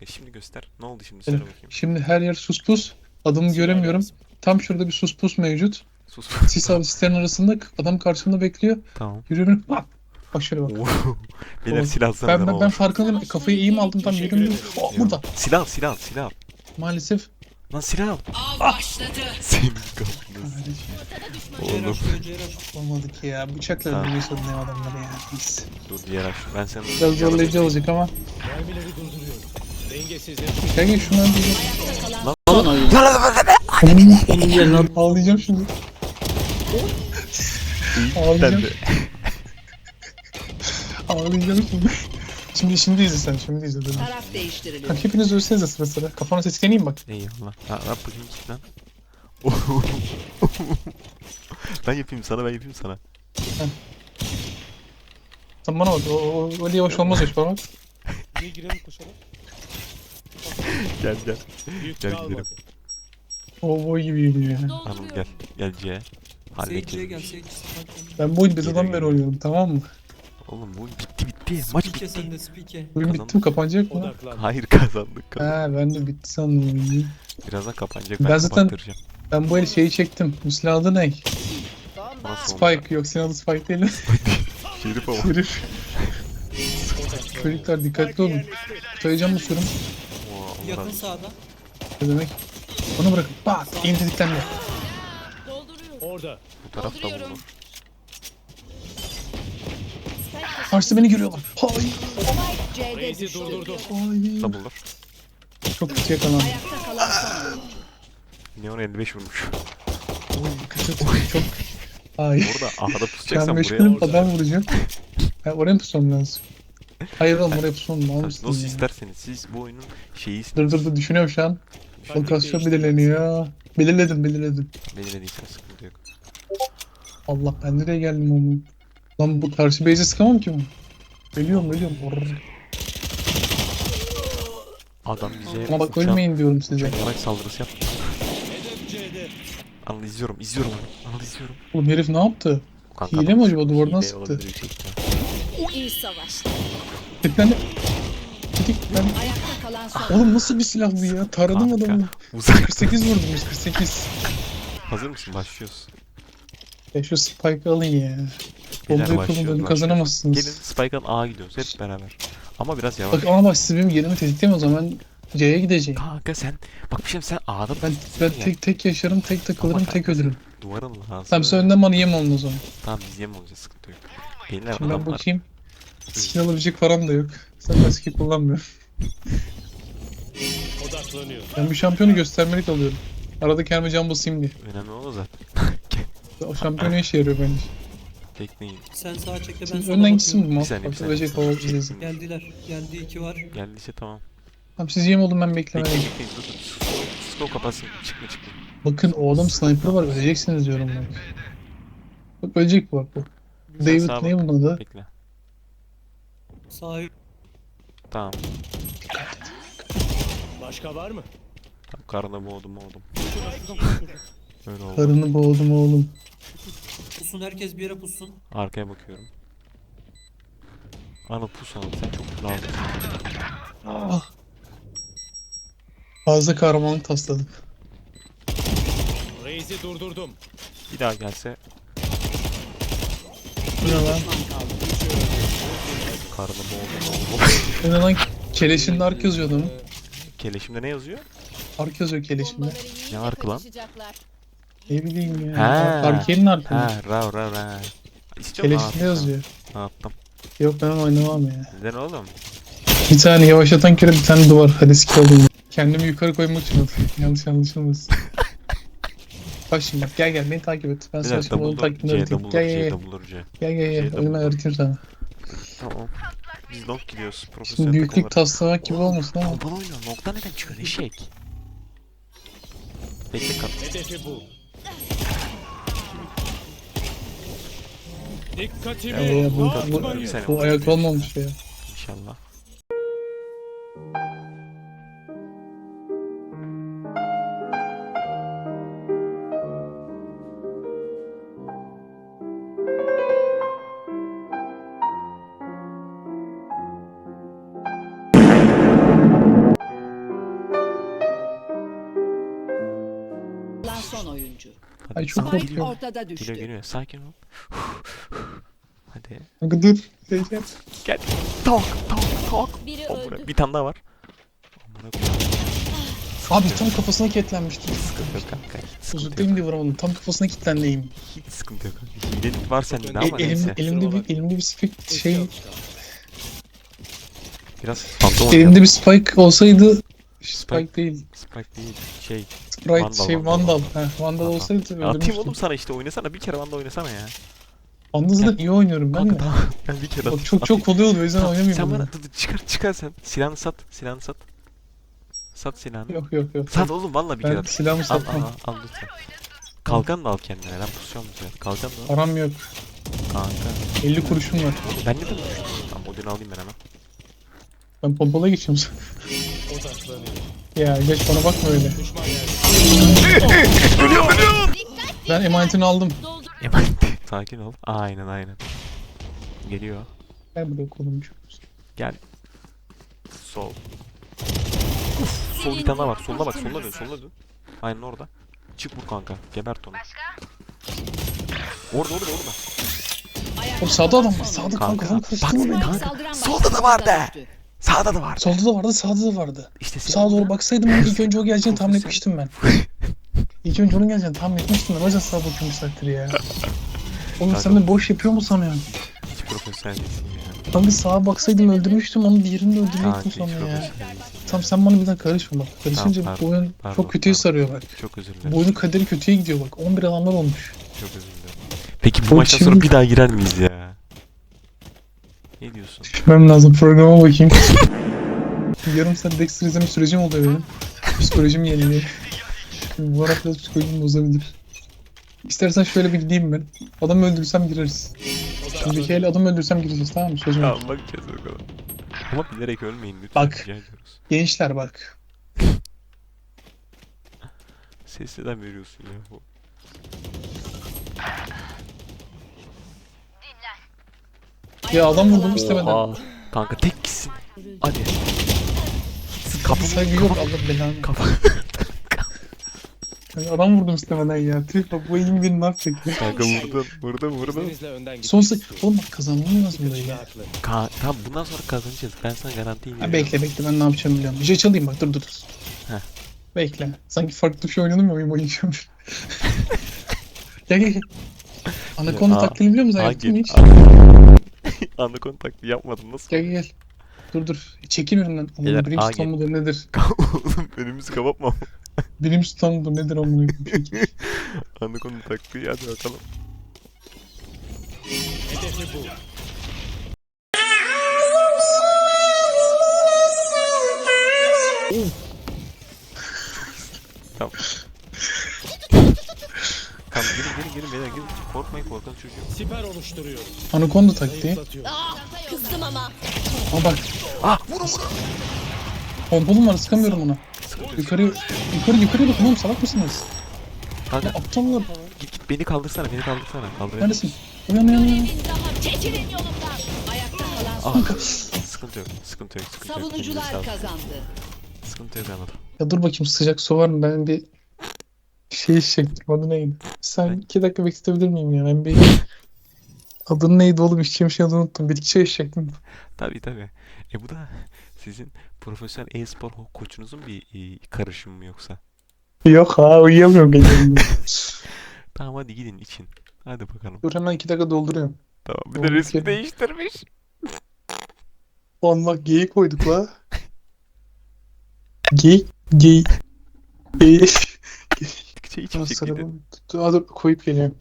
dakika şimdi göster. Ne oldu şimdi söyle bakayım. Şimdi her yer sus pus. Adımı göremiyorum. Tam şurada bir sus pus mevcut. Sus. Sis avcıların arasında adam karşımda bekliyor. tamam. Yürüyorum. Bak. Bak şöyle bak. Oo. Beyler Oğlum, silah alsanıza Ben, ne ben, ben olur. farkındayım. Kafayı iyi mi aldım tam yürüyorum. Oh, burada. Silah al silah al silah al. Maalesef. Lan silah al. Av başladı. Senin kafanı. Oğlum. Olmadı ki ya. Bıçakla Tamam. öldürmeyi sorun adamları ya. Biz. Dur diğer aç. Ben seni Biraz zorlayıcı olacak ama. Gel şunu öldüreceğim. Lan lan lan lan. Ağlayacağım şimdi. Ben Ağlayacağım. Ağlayacağım şimdi. Şimdi şimdi izle sen şimdi izle. Dur. Taraf değiştiriliyor. Kanka hepiniz ölsenize sıra sıra. Kafana sesleneyim bak. Eyvallah. Ha, yap bakayım git lan. ben yapayım sana ben yapayım sana. Sen bana bak. O, o, öyle yavaş olmaz o iş bana bak. Niye girelim koşalım? Gel gel. Büyük Gel gidelim. O boy gibi yürüyor ya. Tamam gel. Gel C. Seyirciye Halledeceğiz. gel seyirci. Ben bu oyunu bezadan beri oynuyorum tamam mı? Oğlum bu bitti bitti. Maç Spike bitti. sen de spike. Oyun Kazandım. bitti mi kapanacak mı? Odaklan. Hayır kazandık. kazandık. Ha ben de bitti sandım oyunu. Birazdan kapanacak. Ben Ben, zaten- kapattıracağım. Ben bu el şeyi çektim. Bu silahın adı ne? Nasıl olacak? Spike yok senin adı Spike değil. Şerif ama. Herif. Çocuklar dikkatli olun. Tutayacağım bu sürüm. Yakın sağda. Ne demek? Onu bırakın. Bak eğim tetiklendi. Orada. Bu taraf da bulunur. Karşıda beni görüyorlar. Hayır. Reis'i düştü. durdurdum. Hayır. Da bulunur. Çok kötü yakalandım. Ayakta kalan son oyuncu. Neon 55 vurmuş. Oy kötü. Çok. Hayır. Orada ahada pusacaksan Ben buraya. meşgulüm adam vuracağım. Ha, oraya mı pusmam lazım? Hayır oğlum lazım. Almışsın Nasıl ya. isterseniz siz bu oyunun şeyi Dur dur dur düşünüyorum şu an. Lokasyon belirleniyor. Belirledim belirledim. belirlediysen sıkıntı yok. Allah ben nereye geldim oğlum? Lan bu karşı base'e sıkamam ki ben. Ölüyorum ölüyorum. Orr. Adam bize Ama bak uçan- ölmeyin diyorum size. uçan olarak saldırısı yap. Hedef C'de. Anıl izliyorum, izliyorum onu. Anıl izliyorum. Oğlum herif ne yaptı? Hile mi acaba? Duvardan sıktı. olabilir yüksek ihtimal. İyi savaş. Tetiklendi. Tetiklendi. Ayakta kalan son oyuncu. Oğlum nasıl bir silah bu ya? Taradım Kanka, adamı. Uzak. 48 vurdum 148. Hazır mısın? Başlıyoruz. Ya şu spike alın ya. Beyler Bombayı başlıyoruz, kullanın başlıyoruz. kazanamazsınız. Gelin Spike'ın A'ya gidiyoruz hep beraber. Ama biraz yavaş. Bak ama bak siz benim yerimi tetikleyin o zaman C'ye gideceğim. Kanka sen bak bir şey sen A'da Ben, ben tek tek yaşarım, tek takılırım, Ama tek kanka ölürüm. duvarın lazım. Tamam sen önden bana yem olun o zaman. Tamam biz yem olacağız sıkıntı yok. Beyler Şimdi ben adamlar bakayım. Skin alabilecek param da yok. Zaten skin kullanmıyorum. Odaklanıyor. Ben bir şampiyonu göstermelik alıyorum. Arada kendime can basayım diye. önemli o zaten. O şampiyon ne işe yarıyor bence. Bekleyin. Sen sağa çek de ben sola önden bakıyorum. gitsin mi? Bir saniye bir Bak saniye. ölecek hava bizi. Geldiler. Geldi iki var. Geldiyse tamam. Tamam siz yem olun ben Bekleyin beklemeyeyim. bekleyin dur dur. Slow kapatsın. Çıkma çıkma. Bakın oğlum sniper var öleceksiniz diyorum ben. Bak ölecek bu bak bu. David sağa ne bak. bunun adı? Bekle. Sağ Tamam. Başka var mı? Tamam karnına boğdum boğdum. Öyle oldu. Karını boğdum oğlum. pussun herkes bir yere pussun. Arkaya bakıyorum. Anıl pus Anıl sen çok lazım. Ah. Fazla kahramanlık tasladık. Reis'i durdurdum. Bir daha gelse Bu ne lan? Oğlum. Bu ne lan? Keleşinde ark yazıyor adamın. Keleşimde ne yazıyor? Ark yazıyor keleşinde. Ne arkı lan? Ne bileyim ya. Ha. Arkenin arkı mı? Ha rav rav rav. İstiyorum Keleşinde yazıyor. Ne yaptım? Yok ben oynamam ya. Neden oğlum? Bir tane yavaşlatan kere bir tane duvar. Hadi skill alayım. Kendimi yukarı koymak için aldım. Yanlış anlaşılmasın. Bak şimdi bak gel gel beni takip et. Ben sana şimdi double takibini C double Gel C gel gel. double C. Gel gel gel. Önüme öğreteyim sana. Tamam. Biz long gidiyoruz. Şimdi Profesyonel büyüklük takımlar. taslamak gibi olmasın ama. Pompalı oynuyor. Long'dan neden çıkıyor? Eşek. Bekle kat. Hedefi bu. Dikkatimi Ya, ya, bu, bu, dağıtmayın. Bu ayak olmamış ya. İnşallah. Ay çok Spike geliyor. ortada Geliyor düştü. geliyor. Sakin ol. Hadi. Kanka dur. Gel gel. Gel. Tak tak tak. Biri Amına- öldü. Bir tane daha var. Amına koyayım. Abi tam kafasına kilitlenmiştim. Sıkıntı yok kanka. Hiç sıkıntı yok. Uzaktayım diye vuramadım. Tam kafasına kilitleneyim. Hiç sıkıntı yok kanka. Hilelik var sende de E, ama elim, neyse. elimde bir elimde bir spike şey Biraz fantom elimde bir spike olsaydı spike değil. Spike değil. Şey. Sprite Vandal, şey Vandal. Vandal. Heh, Vandal olsaydı Ya Atayım öldürmüştüm. oğlum sana işte oynasana. Bir kere Vanda oynasana ya. Vandal'da iyi oynuyorum ben Kanka de. tamam. Ben bir kere Bak çok çok kolay oluyor o yüzden Tamam, oynamıyorum. Sen ben. bana dur, dur, çıkar çıkar sen. Silahını sat. Silahını sat. Sat silahını. Yok yok yok. Sat oğlum valla bir kere. Ben at. silahımı Al al satmam. al, al lütfen. Kalkan da al kendine. Ben pusacağım güzel. Kalkan da al. Param yok. Kanka. 50 kuruşum var. Ben ne demek? Tamam Odin'i alayım ben hemen. Ben pompala geçiyorum. Odaklanıyor. Ya geç bana bakma öyle. Düşman yerde. Ben emanetini aldım. Sakin ol. Aynen aynen. Geliyor. Gel buraya kolum. Gel. Sol. Uf, sol bir tane daha var. Soluna bak. Soluna dön. Soluna dön. Aynen orada. Çık vur kanka. Gebert onu. Orada orada orada. Oğlum sağda adam var. Sağda kanka. Kanka, Kanka bak kanka. Solda da başlangıçta vardı. Sağda da var. Solda da vardı, sağda da vardı. İşte senin Sağa doğru baksaydım ben ilk önce o geleceğini tahmin etmiştim ben. İlk önce onun geleceğini tahmin etmiştim ben. Yüzden sağa bakıyorum bir saattir ya. Oğlum Kanka. sen de boş yapıyor mu sanıyorsun? Hiç profesyonel değilsin ya. Kanka sağa baksaydım öldürmüştüm onu diğerini de hiç sonra ya. Tamam sen bana bir daha karışma bak. Karışınca Tamam, bu oyun pardon, çok kötüye pardon. sarıyor bak. Çok özür Bu dilerim. oyunun kaderi kötüye gidiyor bak. 11 adamlar olmuş. Çok özür dilerim. Peki bu Oğlum maçtan şimdi- sonra bir daha girer miyiz ya? Ne diyorsun? Düşmem lazım programa bakayım. Yarım saat Dexter izleme sürecim oluyor benim. Psikolojim yeniliyor. Bu arada biraz psikolojim bozabilir. İstersen şöyle bir gideyim ben. Adam öldürsem gireriz. Şimdiki el adam öldürsem gireceğiz tamam mı? Sözüm yok. Tamam bakacağız bakalım. Ama bilerek ölmeyin lütfen. Bak. Rica ediyoruz. Gençler bak. Sesli'den veriyorsun ya Ya adam vurdum istemeden. Oha. Kanka tek gitsin. Hadi. Kapı Saygı yok Allah belanı. Kafa. Ya Adam vurdum istemeden ya. Tüh bak bu elim beni ne yapacak ya. Kanka vurdun. İzninizle önden gitmek Son istiyorum. Oğlum bak kazanmam lazım burayı ya. Haklı. Ka tamam bundan sonra kazanacağız. Ben sana garanti Ha, veriyorum. bekle bekle ben ne yapacağımı biliyorum. Bir şey çalayım bak dur dur. dur. Heh. Bekle. Sanki farklı bir şey oynadım ya oyun oynayacağım. gel gel gel. Anaconda Aa, taklidini biliyor musun? Hangi? hiç. Anlı kontaklı yapmadım nasıl? Gel gel. Dur dur. Çekil. Beyler, Oğlum A Brimstone gel. mudur nedir? Oğlum önümüzü kapatma. Brimstone mudur nedir koyayım? Anlı kontaklı hadi bakalım. Tamam. Tamam girin girin girin beyler girin. Korkmayın korkan çocuğum. Siper oluşturuyorum. Anaconda taktiği. Zayıflatıyorum. Kızdım ama. Ama bak. Ah vurun vurun. Pompalım var sıkamıyorum ona. Yukarı yukarı yukarı bakın oğlum salak mısınız? Kanka Ya aptallar. git git beni kaldırsana beni kaldırsana. Kaldır. Neredesin? Uyan uyan uyan. Çekilin yolumdan. Ayakta kalan son. Ah. Sıkıntı yok sıkıntı yok sıkıntı yok. Savunucular sağlık. kazandı. Sıkıntı yok anladım. Ya dur bakayım sıcak su var mı? Ben bir şey içecektim. Adı neydi? Sen iki dakika bekletebilir miyim ya? Ben bir adın neydi oğlum? İçeceğim şey adını unuttum. Bitki çayı içecektim. Tabii tabii. E bu da sizin profesyonel e-spor koçunuzun bir e, karışımı mı yoksa? Yok ha uyuyamıyorum gecelerinde. Tamam hadi gidin için. Hadi bakalım. dur hemen iki dakika dolduruyorum. Tamam bir Doğru, de resmi gelin. değiştirmiş. Lan bak geyik koyduk la. Geyik. Geyik. Geyik. İçmeyecek sarı miydin? dur, koyup geliyorum.